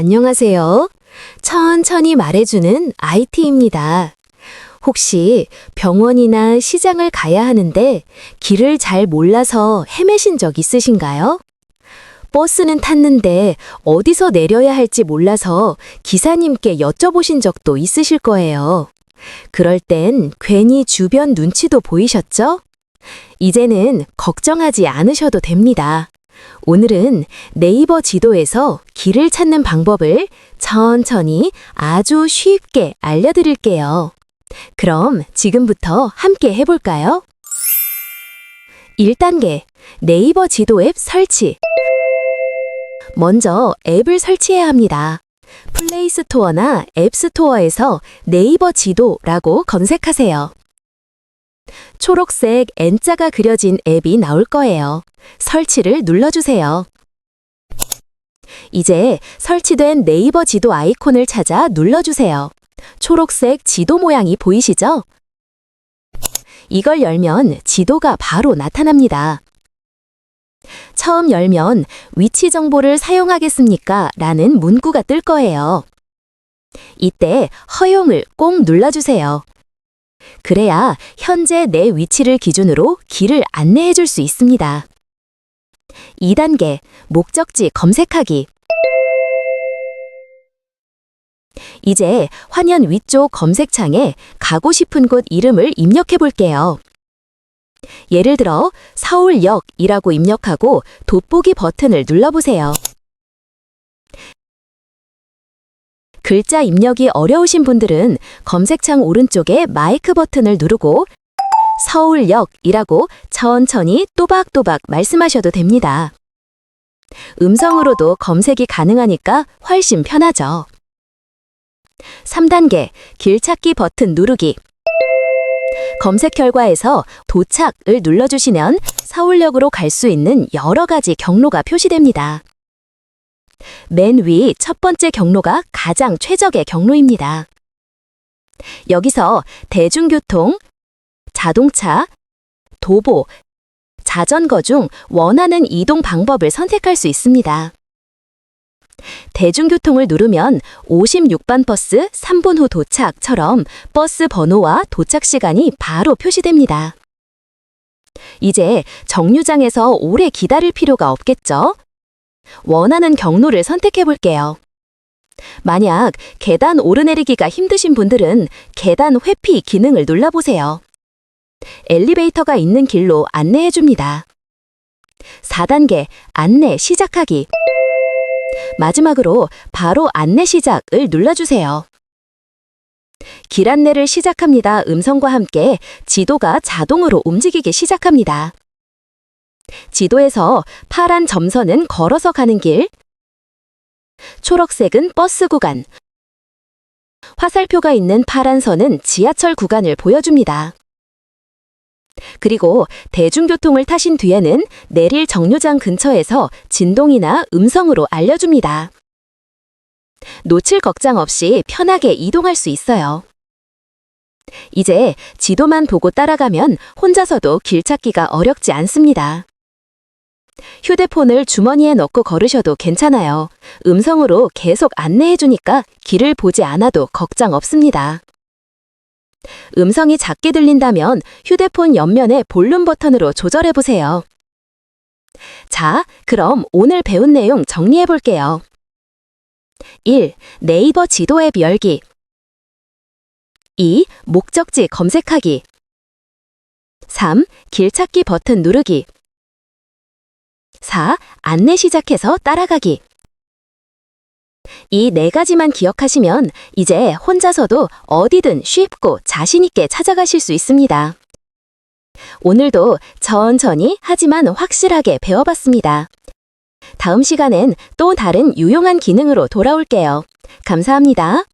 안녕하세요. 천천히 말해주는 IT입니다. 혹시 병원이나 시장을 가야 하는데 길을 잘 몰라서 헤매신 적 있으신가요? 버스는 탔는데 어디서 내려야 할지 몰라서 기사님께 여쭤보신 적도 있으실 거예요. 그럴 땐 괜히 주변 눈치도 보이셨죠? 이제는 걱정하지 않으셔도 됩니다. 오늘은 네이버 지도에서 길을 찾는 방법을 천천히 아주 쉽게 알려드릴게요. 그럼 지금부터 함께 해볼까요? 1단계 네이버 지도 앱 설치. 먼저 앱을 설치해야 합니다. 플레이 스토어나 앱 스토어에서 네이버 지도라고 검색하세요. 초록색 N자가 그려진 앱이 나올 거예요. 설치를 눌러주세요. 이제 설치된 네이버 지도 아이콘을 찾아 눌러주세요. 초록색 지도 모양이 보이시죠? 이걸 열면 지도가 바로 나타납니다. 처음 열면 위치 정보를 사용하겠습니까? 라는 문구가 뜰 거예요. 이때 허용을 꼭 눌러주세요. 그래야 현재 내 위치를 기준으로 길을 안내해 줄 수 있습니다. 2단계 목적지 검색하기. 이제 화면 위쪽 검색창에 가고 싶은 곳 이름을 입력해 볼게요. 예를 들어 서울역이라고 입력하고 돋보기 버튼을 눌러보세요. 글자 입력이 어려우신 분들은 검색창 오른쪽에 마이크 버튼을 누르고 서울역이라고 천천히 또박또박 말씀하셔도 됩니다. 음성으로도 검색이 가능하니까 훨씬 편하죠. 3단계 길 찾기 버튼 누르기. 검색 결과에서 도착을 눌러주시면 서울역으로 갈 수 있는 여러 가지 경로가 표시됩니다. 맨 위 첫 번째 경로가 가장 최적의 경로입니다. 여기서 대중교통, 자동차, 도보, 자전거 중 원하는 이동 방법을 선택할 수 있습니다. 대중교통을 누르면 56번 버스 3분 후 도착처럼 버스 번호와 도착 시간이 바로 표시됩니다. 이제 정류장에서 오래 기다릴 필요가 없겠죠? 원하는 경로를 선택해 볼게요. 만약 계단 오르내리기가 힘드신 분들은 계단 회피 기능을 눌러보세요. 엘리베이터가 있는 길로 안내해 줍니다. 4단계 안내 시작하기. 마지막으로 바로 안내 시작을 눌러주세요. 길 안내를 시작합니다. 음성과 함께 지도가 자동으로 움직이기 시작합니다. 지도에서 파란 점선은 걸어서 가는 길, 초록색은 버스 구간, 화살표가 있는 파란 선은 지하철 구간을 보여줍니다. 그리고 대중교통을 타신 뒤에는 내릴 정류장 근처에서 진동이나 음성으로 알려줍니다. 놓칠 걱정 없이 편하게 이동할 수 있어요. 이제 지도만 보고 따라가면 혼자서도 길 찾기가 어렵지 않습니다. 휴대폰을 주머니에 넣고 걸으셔도 괜찮아요. 음성으로 계속 안내해 주니까 길을 보지 않아도 걱정 없습니다. 음성이 작게 들린다면 휴대폰 옆면의 볼륨 버튼으로 조절해 보세요. 자, 그럼 오늘 배운 내용 정리해 볼게요. 1. 네이버 지도 앱 열기. 2. 목적지 검색하기. 3. 길 찾기 버튼 누르기. 4. 안내 시작해서 따라가기. 이 네 가지만 기억하시면 이제 혼자서도 어디든 쉽고 자신있게 찾아가실 수 있습니다. 오늘도 천천히 하지만 확실하게 배워봤습니다. 다음 시간엔 또 다른 유용한 기능으로 돌아올게요. 감사합니다.